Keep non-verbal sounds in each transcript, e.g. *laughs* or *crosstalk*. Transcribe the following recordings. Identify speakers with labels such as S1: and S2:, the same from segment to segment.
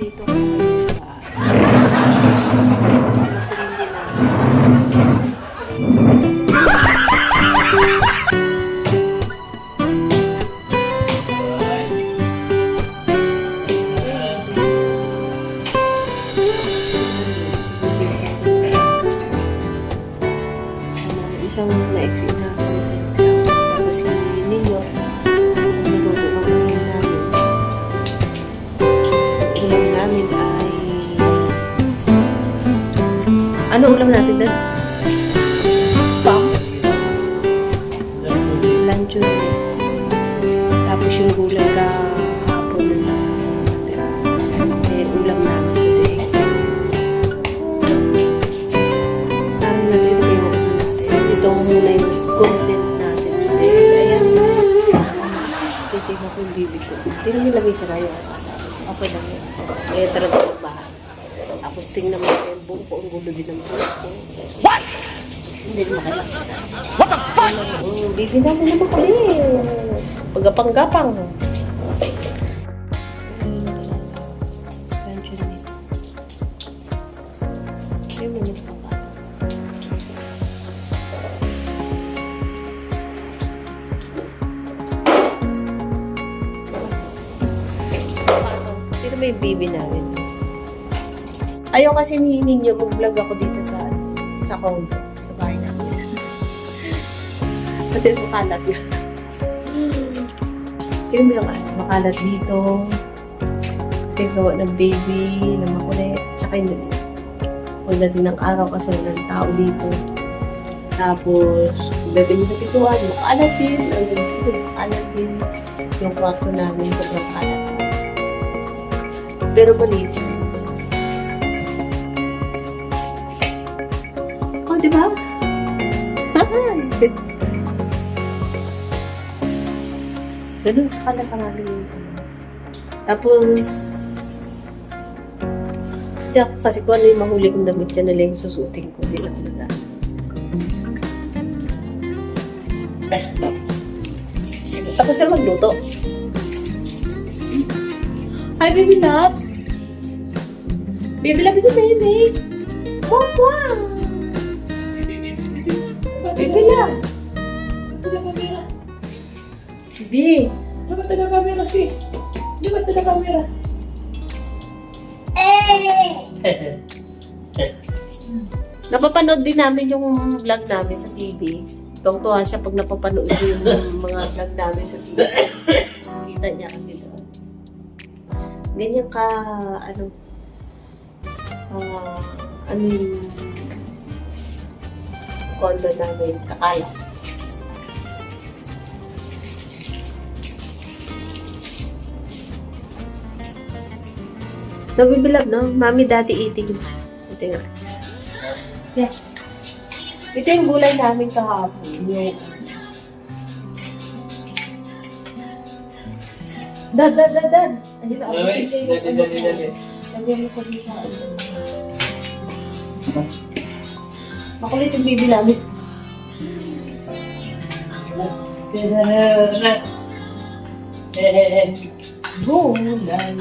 S1: Dito ko sa isang na-exit na content ulam natin doon? Spam? Luncheon. Tapos yung gulay ka hapon eh, ulam namin today. Parang nalilito yung ano natin. Ito muna yung content natin today. Ayan. Titignan ko yung bibi ko. Tingnan yung lamisa yun. Okay lang yun. Kaya talaga Tapos tingnan mo yung buong ko. Ang gulo din ng buhok ko. What? Hindi naman makakita. What the fuck? Oh, bibi namin naman kami. Pagapang-gapang. Hmm. Luncheon meat. Ayun mo nito pa. Pero may bibi namin. Ayaw kasi ni ninyo mag-vlog ako dito sa sa condo, sa bahay namin. *laughs* kasi makalat yun. Yung may ano, makalat dito. Kasi gawa ng baby, na makulit. Tsaka yun, pagdating ng araw kasi wala ng tao dito. Tapos, bebe mo sa pituan, makalat din. Ang dito, makalat din. Yung kwarto namin, sobrang kalat. Pero maliit di ba? Ganun ka yung ano. Tapos, siya kasi kung ano yung mahuli kong damit yan na lang yung susutin ko. Hindi lang nila. Tapos sila magluto. Hi, baby love! Baby love is a baby! Wow, wow! Baby love! Baby!
S2: Di ba taga-camera si? Ba *laughs* taga-camera?
S1: Napapanood din namin yung vlog namin sa TV. Tungtuhan siya pag napapanood ko yung mga vlog namin sa TV. Kita niya kasi doon. Ganyan ka, ano, ah, ano yung condo namin, kakalak. Nabibilab, no? Mami, dati eating. Ito nga. Yeah. Ito yung gulay namin kahapon. Yung... Dad, dad, dad, dad! Ayun na,
S2: Dali,
S1: ayun
S2: dali, dali, dali.
S1: Lagyan mo sa dito. Makulit yung baby namin. Gulay.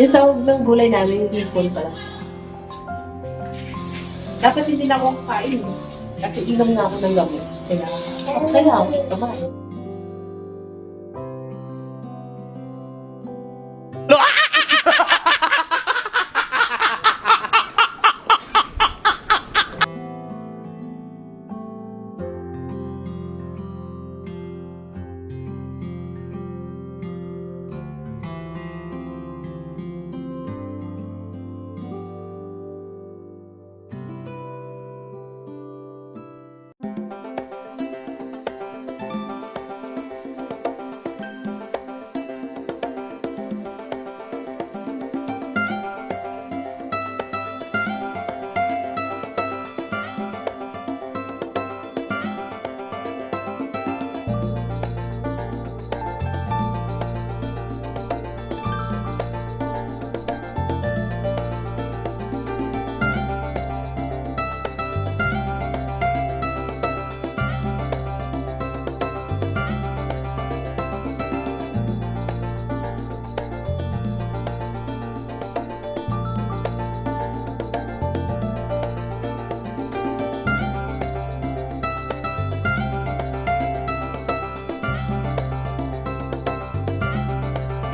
S1: Yung sahog ng gulay namin, yung hipon pala. Dapat hindi na ako kakain. eh. Kasi inom na ako ng gamot. Kaya, kaya ako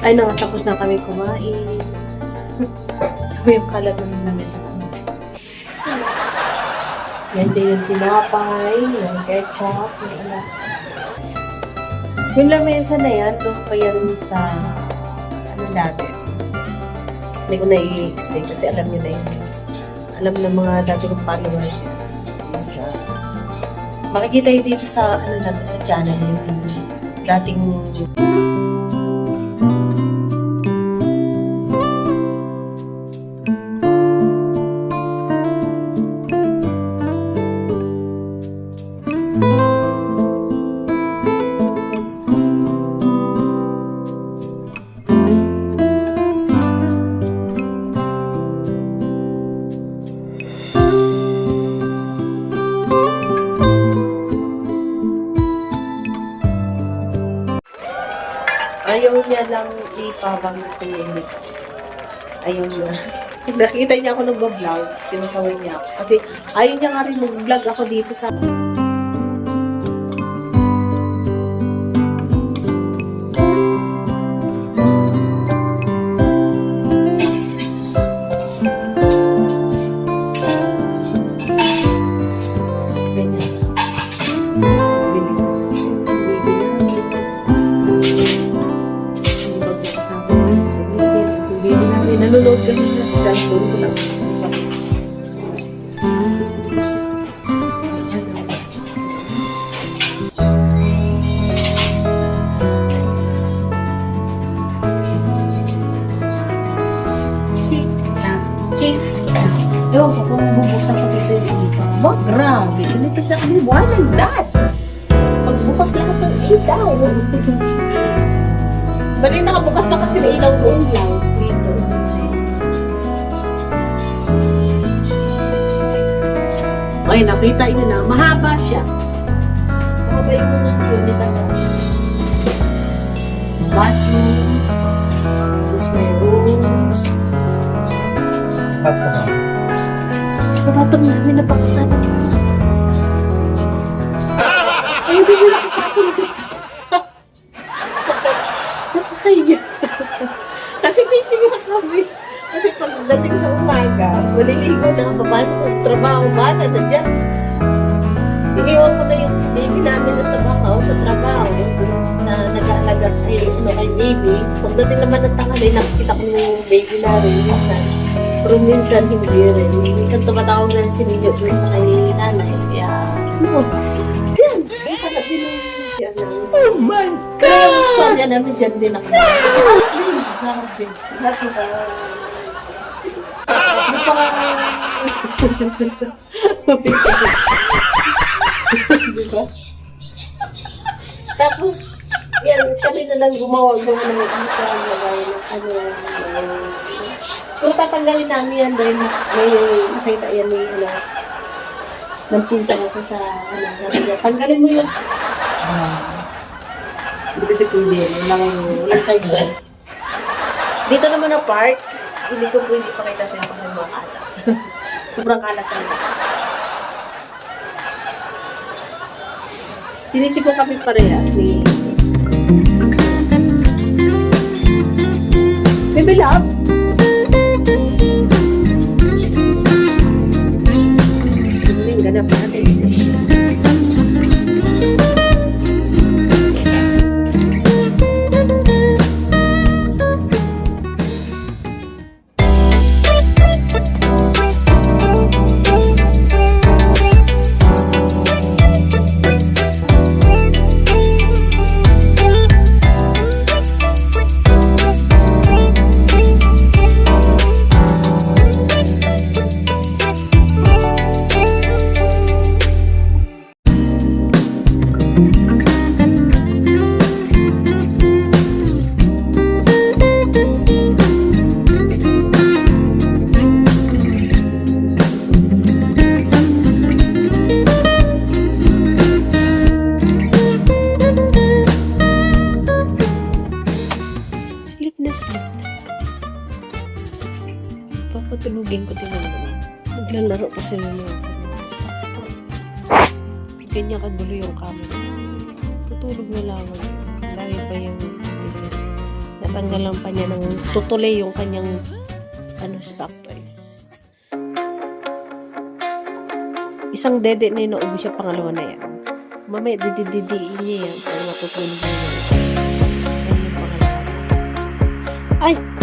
S1: Ay, nakatapos na kami kumain. *laughs* Kami yung kalat ng lamesa kami. Yan din yung tinapay, yung ketchup, yung ano. Yung lamesa na yan, doon pa yan sa, ano dati. Hindi ko na i-explain kasi alam niyo na yun. Alam ng mga dati kong followers. Yun siya. Makikita yun dito sa, ano natin, sa channel yung dating niya lang ipabang tumingin. Ayaw niya. Nakita niya ako nag-vlog, sinasaway niya ako. Kasi ayaw niya nga rin mag-vlog ako dito sa... Nanonood kami sa cellphone ko lang. Ewan ko kung bubuksan ko dito yung iba. Ba, grabe. Ganito sa akin, walang dat. Pagbukas lahat ng ilaw. Bali nakabukas na kasi na ilaw doon lang. Ay, nakita nyo na. Mahaba siya. Mahaba yung unit ako. Bathroom. Tapos may rooms. Kapatong namin na pasahan. Ay, hindi mo nakapatong dito. Nakakaya. Kasi busy nga kami. Kasi pagdating sa umaga, maliligo na, papasok ko sa trabaho, bata na dyan. Iniwan ko na yung baby namin na sa bakaw, sa trabaho, na nag-aalaga kay, ano, kay baby. Pagdating naman ng tanghali, nakikita ko yung baby namin minsan. Pero minsan hindi rin. Minsan tumatawag na si Nijo dun sa kay nanay. Kaya, ano, yan. Kaya din yung siya namin.
S2: Oh my
S1: Kaya ang storya namin dyan din ako. Alam din, grabe. Kasi ba, Di pa nga, Di ba? Tapos, yan, kami na lang gumawa ng ano, lagay ng ano, ano, kung tatanggalin namin yan dahil may nakita yan ni, ano, ng pinsan ko sa, ano, tanggalin mo yun. Hindi kasi pwede. Walang, walang size eh. Dito naman na park, hindi ko pwede pakita sa inyo kasi mga kalat. *laughs* Sobrang kalat talaga. Sinisipo kami pareha ni... Baby love? Tatanggalan pa niya ng tutuloy yung kanyang ano stop toy. Isang dede na inuubos siya pangalawa na yan. Mamaya didididiin niya yan para matutulog niya. Ayun yung. Ay!